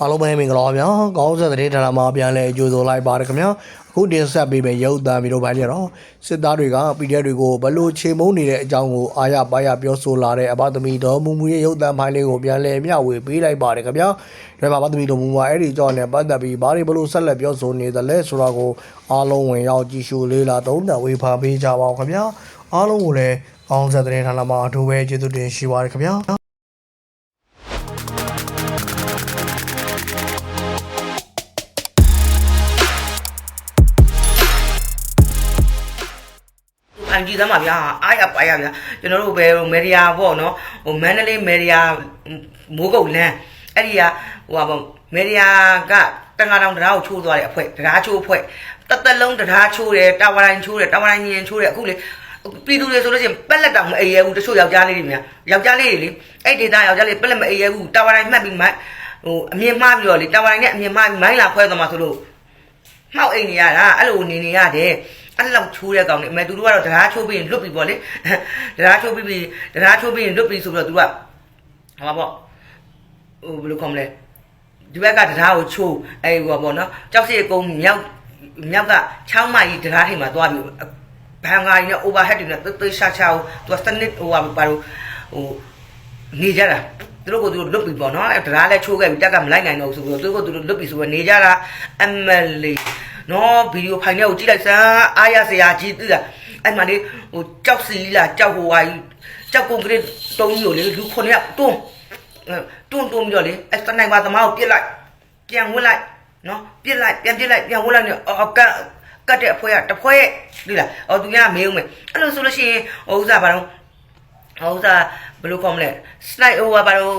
အားလုံးပဲမင်္ဂလာပါဗျာကောင်းဆက်တဲ့ဌာနမှာပြန်လဲကြိုဆိုလိုက်ပါတယ်ခင်ဗျာအခုတင်ဆက်ပေးမယ့်ရုပ်သံဗီဒီယိုပိုင်းကြတော့စစ်သားတွေက PDF တွေကိုဘလို့ချေမုန်းနေတဲ့အကြောင်းကိုအာရပါရပြောဆိုလာတဲ့အဘသမီတော်မူမူရဲ့ရုပ်သံဖိုင်လေးကိုပြန်လဲမျှဝေပေးလိုက်ပါတယ်ခင်ဗျာဒါပေမဲ့အဘသမီတော်မူမူကအဲ့ဒီအကြောင်းနဲ့ပတ်သက်ပြီးဘာတွေဘလို့ဆက်လက်ပြောဆိုနေသလဲဆိုတာကိုအားလုံးဝင်ရောက်ကြည့်ရှုလေးလာသုံးသပ်ဝေဖန်ပေးကြပါအောင်ခင်ဗျာအားလုံးကိုလည်းကောင်းဆက်တဲ့ဌာနမှာအထူးပဲကျေးဇူးတင်ရှိပါတယ်ခင်ဗျာ အန်ကြီးသမ်းပါဗျာအားရပါရဗျာကျွန်တော်တို့ဘယ်မေရီယာပေါ့နော်ဟိုမန္တလေးမေရီယာမိုးကုတ်လန်းအဲ့ဒီကဟိုပါပေါ့မေရီယာကတန်ခါတောင်တရားကိုချိုးသွားတဲ့အဖွဲတရားချိုးအဖွဲ့တသက်လုံးတရားချိုးတယ်တာဝတိုင်းချိုးတယ်တာဝတိုင်းညင်ချိုးတယ်အခုလေပြည်သူတွေဆိုလို့ရှိရင်ပက်လက်တောင်မအေးရဘူးတချို့ယောက်ျားလေးတွေများယောက်ျားလေးတွေလေအဲ့ဒေတာယောက်ျားလေးပက်လက်မအေးရဘူးတာဝတိုင်းမှတ်ပြီးမှဟိုအမြင်မှားပြီးတော့လေတာဝတိုင်းနဲ့အမြင်မှားပြီးမိုင်းလာခွဲသွားမှာဆိုလို့မှောက်အိမ်နေရတာအဲ့လိုနေနေရတယ် အဲ့လောက်ချိုးတဲ့ကောင်နေအမေသူတို့ကတော့တရားချိုးပြီးရင်လွတ်ပြီပေါ့လေတရားချိုးပြီးပြီးတရားချိုးပြီးရင်လွတ်ပြီဆိုတော့သူကဟောပါပေါ့ဟိုဘယ်လိုခေါ်မလဲဒီဘက်ကတရားကိုချိုးအဲ့ဟိုပါပေါ့နော်ကြောက်စီကုန်းမြောက်မြောက်ကချောင်းမကြီးတရားထိန်မှာသွားပြီးဘန်ကာကြီးနဲ့ overhead တွေနဲ့တေးရှာချာကိုသူကစနစ်ဟိုပါဘာလို့ဟိုနေကြတာသူတို့ကသူတို့လွတ်ပြီပေါ့နော်အဲ့တရားလည်းချိုးခဲ့ပြီတက်ကမလိုက်နိုင်တော့ဘူးဆိုတော့သူတို့ကသူတို့လွတ်ပြီဆိုတော့နေကြတာ MLA နော်ဗီဒီယိုဖိုင်လေးကိုကြည့်လိုက်စမ်းအားရစရာကြီးသိလားအဲ့မှာလေဟိုကြောက်စီလားကြောက်ဟိုဟာကြီးကြောက်ကုန်ကလေးတုံးကြီးကိုလေလူခုနှစ်ယောက်တွန်းတွန်းတွန်းပြီးတော့လေအဲ့စနိုက်ပါသမားကိုပြစ်လိုက်ပြန်ဝင်လိုက်နော်ပြစ်လိုက်ပြန်ပြစ်လိုက်ပြန်ဝင်လိုက်နေအော်ကတ်ကတ်တဲ့အဖွဲကတဖွဲဒီလားအော်သူများမေးဦးမယ်အဲ့လိုဆိုလို့ရှိရင်ဟိုဥစားဘာလို့ဟိုဥစားဘယ်လိုခေါ်မလဲစနိုက်ဟိုဘာလို့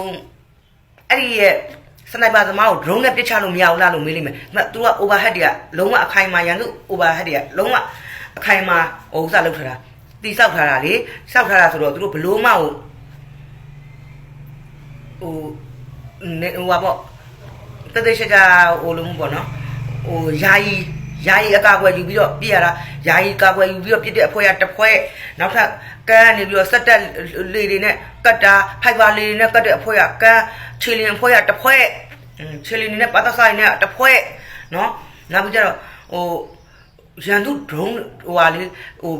အဲ့ဒီရဲ့ စနိုက်ပါသမားကို drone နဲ့ပစ်ချလို့မရဘူးလားလို့မေးလိမ့်မယ်။ဒါသူက overhead တွေကလုံးဝအခိုင်အမာရန်သူ overhead တွေကလုံးဝအခိုင်အမာဟိုဥစားလောက်ထားတာ။တိဆောက်ထားတာလေ။ဆောက်ထားတာဆိုတော့သူတို့ဘလို့မှဟိုဟိုနေဟိုပါပေါ့တသက်ချာချာဟိုလိုမျိုးပေါ့နော်။ဟိုယာယီ ယာယီအကာအကွယ်ယူပြီးတော့ပြစ်ရတာယာယီကာကွယ်ယူပြီးတော့ပြစ်တဲ့အဖွဲကတစ်ဖွဲနောက်ထပ်ကန်းနေပြီးတော့စက်တက်လေတွေနဲ့ကတ်တာဖိုက်ဘာလေတွေနဲ့ကတ်တဲ့အဖွဲကကန်းခြေလင်ဖွဲကတစ်ဖွဲခြေလင်နဲ့ပတ်သက်ဆိုင်နဲ့တစ်ဖွဲနော်နောက်ပြီးကြတော့ဟိုရန်သူ drone ဟိုဟာလေဟို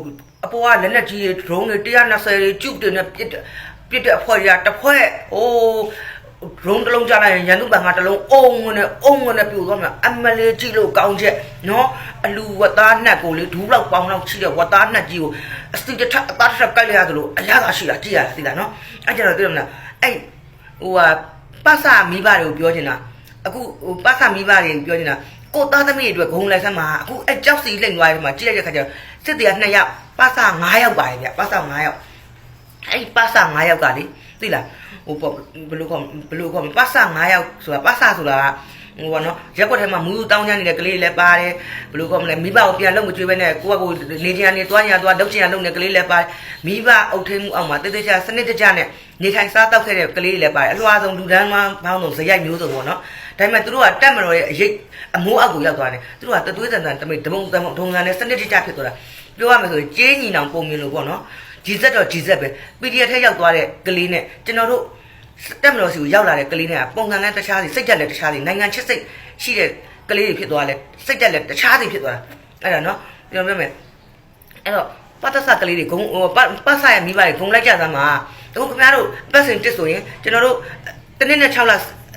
အပေါ်ကလက်နက်ကြီးတွေ drone တွေ120တွေကျုပ်တွေနဲ့ပြစ်ပြစ်တဲ့အဖွဲကတစ်ဖွဲဟို drone တစ်လုံးကြလိုက်ရင်ရန်သူဘန်ကတစ်လုံးအုံနဲ့အုံနဲ့ပြိုသွားမှာအမလေးကြည့်လို့ကောင်းချက်နော်အလူဝတ်သားနှက်ကိုလေဒူးလောက်ပေါင်းလောက်ချိတဲ့ဝတ်သားနှက်ကြီးကိုအစတိတထအသားထက်ကိုက်လိုက်ရသလိုအရသာရှိတာကြည့်ရတာသိလားနော်အဲ့ကြတော့သိတယ်မလားအဲ့ဟိုဟာပတ်စာမိဘတွေကိုပြောချင်တာအခုဟိုပတ်စာမိဘတွေပြောချင်တာကိုသားသမီးတွေအတွက်ဂုံလိုက်ဆမ်းမှာအခုအဲ့ကြောက်စီလိမ့်သွားတယ်မှာကြည့်လိုက်တဲ့ခါကျတော့စစ်တရား2ယောက်ပတ်စာ9ယောက်ပါတယ်ဗျပတ်စာ9ယောက်အဲ့ဒီပါစာ9ယောက်ကလေ သိလားဟိုပေါ့ဘယ်လိုခေါ်ဘယ်လိုခေါ်ပါစာ9ယောက်ဆိုတာပါစာဆိုတာကဟိုပါနော်ရက်ကွက်ထဲမှာမူးတောင်းချမ်းနေတဲ့ကလေးလည်းပါတယ်ဘယ်လိုခေါ်မလဲမိဘကိုပြန်လုံးမကျွေးပဲနဲ့ကိုကကိုနေချင်နေသွားညာသွားလုပ်ချင်ရလုပ်နေကလေးလည်းပါတယ်မိဘအုပ်ထိန်မှုအောက်မှာတိတိကျစနစ်တကျနဲ့နေထိုင်စားတောက်ခဲ့တဲ့ကလေးလည်းပါတယ်အလွှာဆုံးလူဒန်းမှဘောင်းဆုံးဇယိုက်မျိုးစုံပေါ့နော်ဒါပေမဲ့သူတို့ကတက်မတော်ရဲ့အရေးအမိုးအောက်ကိုရောက်သွားတယ်သူတို့ကတသွေးတန်တန်တမိတ်ဒမုံတမုံထုံစံနဲ့စနစ်တကျဖြစ်သွားတာပြောရမယ်ဆိုရင်ကြေးညီနောင်ပုံမြင်လို့ပေါ့နော် ဂျီဇက်တော့ဂျီဇက်ပဲ PDF ထက်ရောက်သွားတဲ့ကလေးနဲ့ကျွန်တော်တို့တက်မလို့စီကိုရောက်လာတဲ့ကလေးနဲ့ပုံစံနဲ့တခြားစီစိတ်တက်လည်းတခြားစီနိုင်ငံချစ်စိတ်ရှိတဲ့ကလေးတွေဖြစ်သွားလဲစိတ်တက်လည်းတခြားစီဖြစ်သွားတာအဲ့ဒါနော်ပြောပြမယ်အဲ့တော့ပတ်သက်ကလေးတွေဂုံဟိုပတ်ဆာရဲ့မိဘတွေဂုံလိုက်ကြသမှာအခုခင်ဗျားတို့ပတ်စင်တစ်ဆိုရင်ကျွန်တော်တို့တနည်းနဲ့6လ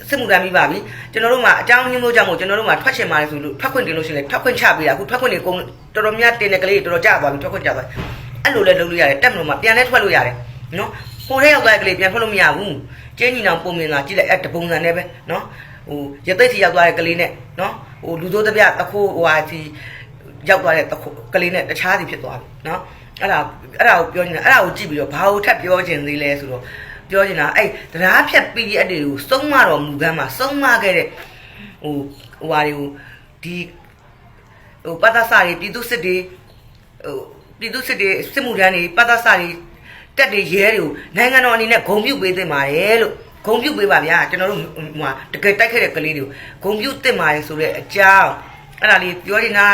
စစ်မှုထမ်းပြီးပါပြီကျွန်တော်တို့မှာအကြောင်းညွှန်းလို့ကြောင့်မို့ကျွန်တော်တို့မှာထွက်ချင်ပါတယ်ဆိုလို့ထွက်ခွင့်တင်လို့ရှိရင်ထွက်ခွင့်ချပေးတာအခုထွက်ခွင့်တွေကုန်တော်တော်များတင်တဲ့ကလေးတွေတော်တော်ကြာသွားပြီထွက်ခွင့်ကြသွား အဲ့လိုလဲလုပ်လို့ရတယ်တက်မလို့မှာပြန်လဲထွက်လို့ရတယ်နော်ဟိုထဲရောက်သွားတဲ့ကလေးပြန်ထွက်လို့မရဘူးကျင်းညီနောင်ပုံမြင်လာကြည့်လိုက်အဲ့တပုံစံနဲ့ပဲနော်ဟိုရသိက်စီရောက်သွားတဲ့ကလေးနဲ့နော်ဟိုလူသိုးတပြတခိုးဟိုဟာဒီရောက်သွားတဲ့တခိုးကလေးနဲ့တခြားစီဖြစ်သွားပြီနော်အဲ့ဒါအဲ့ဒါကိုပြောနေတာအဲ့ဒါကိုကြည့်ပြီးတော့ဘာကိုထပ်ပြောချင်သေးလဲဆိုတော့ပြောချင်တာအဲ့တရားဖြတ်ပြီးအဲ့တွေကိုစုံမတော်မူကမ်းမှာစုံမခဲ့တဲ့ဟိုဟိုဟာတွေကိုဒီဟိုပတ်သက်စာတွေပြည်သူစစ်တွေဟို ပြည်သူစစ်တွေစစ်မှုထမ်းတွေပတ်သက်စာတွေတက်တွေရဲတွေကိုနိုင်ငံတော်အနေနဲ့ဂုံပြုတ်ပေးသင့်ပါတယ်လို့ဂုံပြုတ်ပေးပါဗျာကျွန်တော်တို့ဟိုမှာတကယ်တိုက်ခဲ့တဲ့ကလေးတွေကိုဂုံပြုတ်သင့်ပါတယ်ဆိုတဲ့အကြောင်းအဲ့ဒါလေးပြောနေတာ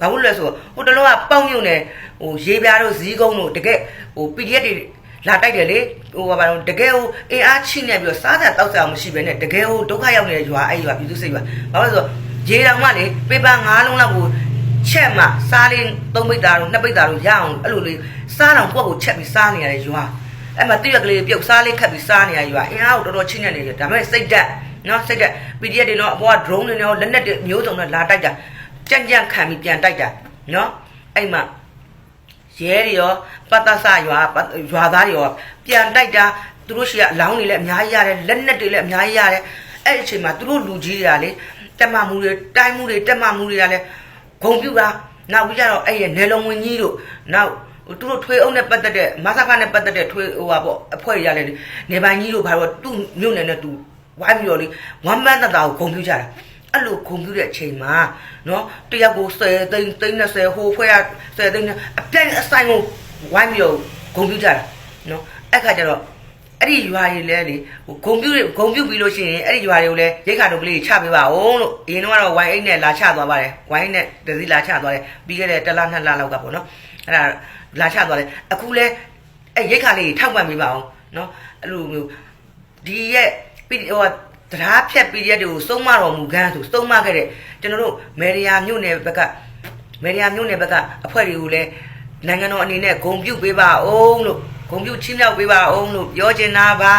ဘာလို့လဲဆိုတော့ဟိုတလောကပေါက်မြုံနဲ့ဟိုရေပြားတို့ဇီးကုန်းတို့တကယ်ဟို PDF တွေလာတိုက်တယ်လေဟိုဘာလို့တကယ်ဟိုအင်အားချိနေပြီးတော့စားကြတောက်ကြအောင်မရှိဘဲနဲ့တကယ်ဟိုဒုက္ခရောက်နေတဲ့ရွာအဲ့ရွာပြည်သူစိတ်ရွာဘာလို့လဲဆိုတော့ရေတောင်မှလေပေပါ၅လုံးလောက်ကို ချက်မှစားလေး၃ပိတ်သားတို့နှစ်ပိတ်သားတို့ရအောင်အဲ့လိုလေးစားတော့ကိုယ့်ကိုချက်ပြီးစားနေရတယ်ရွာအဲ့မှာတရွက်ကလေးပြုတ်စားလေးခတ်ပြီးစားနေရရွာအင်အားကိုတော်တော်ချိနေနေတယ်ဒါပေမဲ့စိတ်ဓာတ်နော်စိတ်ဓာတ် PDF တွေတော့အပေါ်က drone တွေနဲ့လက်နက်တွေမျိုးစုံနဲ့လာတိုက်တာကြံ့ကြံ့ခံပြီးပြန်တိုက်တာနော်အဲ့မှာရဲတွေရောပတ်သက်ဆရွာပတ်ရွာသားတွေရောပြန်တိုက်တာသူတို့ရှိကအလောင်းတွေလည်းအများကြီးရတယ်လက်နက်တွေလည်းအများကြီးရတယ်အဲ့ဒီအချိန်မှာသူတို့လူကြီးတွေကလေတက်မမှုတွေတိုင်းမှုတွေတက်မမှုတွေကလည်း ဂုံပြူတာနောက်ပြီးကြတော့အဲ့ရနယ်လုံးဝင်ကြီးတို့နောက်သူတို့ထွေးအောင်နဲ့ပတ်သက်တဲ့မဆာခနဲ့ပတ်သက်တဲ့ထွေးဟိုပါပေါ့အဖွဲ့တွေရတယ်နေပိုင်ကြီးတို့ဘာလို့သူ့မြို့နယ်နဲ့သူဝိုင်းပြီးတော့လေဝမ်းပန်းတတာကိုဂုံပြူကြတာအဲ့လိုဂုံပြူတဲ့အချိန်မှာနော်တယောက်ကို10သိန်းသိန်း30ဟိုဖွဲရ10သိန်းအပြိုင်အဆိုင်ကိုဝိုင်းပြီးတော့ဂုံပြူကြတာနော်အဲ့ခါကျတော့ အဲ့ဒီရွာတွေလဲလေဟိုဂုံပြူတွေဂုံပြူပြီးလို့ရှိရင်အဲ့ဒီရွာတွေကိုလဲရိတ်ခါတို့ကလေးချပေးပါအောင်လို့အရင်တော့ဝိုင်းအိတ်နဲ့လာချသွားပါတယ်ဝိုင်းနဲ့တစည်းလာချသွားတယ်ပြီးခဲ့တဲ့တစ်လနှစ်လလောက်ကပေါ့နော်အဲ့ဒါလာချသွားတယ်အခုလဲအဲ့ရိတ်ခါလေးထောက်ပံ့ပေးပါအောင်နော်အဲ့လိုမျိုးဒီရဲ့ပြီးဟိုတရားဖြတ်ပြီးရက်တွေကိုစုံမတော်မူခန်းဆိုစုံမခဲ့တဲ့ကျွန်တော်တို့မေရီယာမြို့နယ်ဘက်ကမေရီယာမြို့နယ်ဘက်ကအဖွဲ့တွေကိုလည်းနိုင်ငံတော်အနေနဲ့ဂုံပြုတ်ပေးပါအောင်လို့ ဂုံပြုတ်ချင်းမြောက်ပေးပါအောင်လို့ပြောချင်တာပါ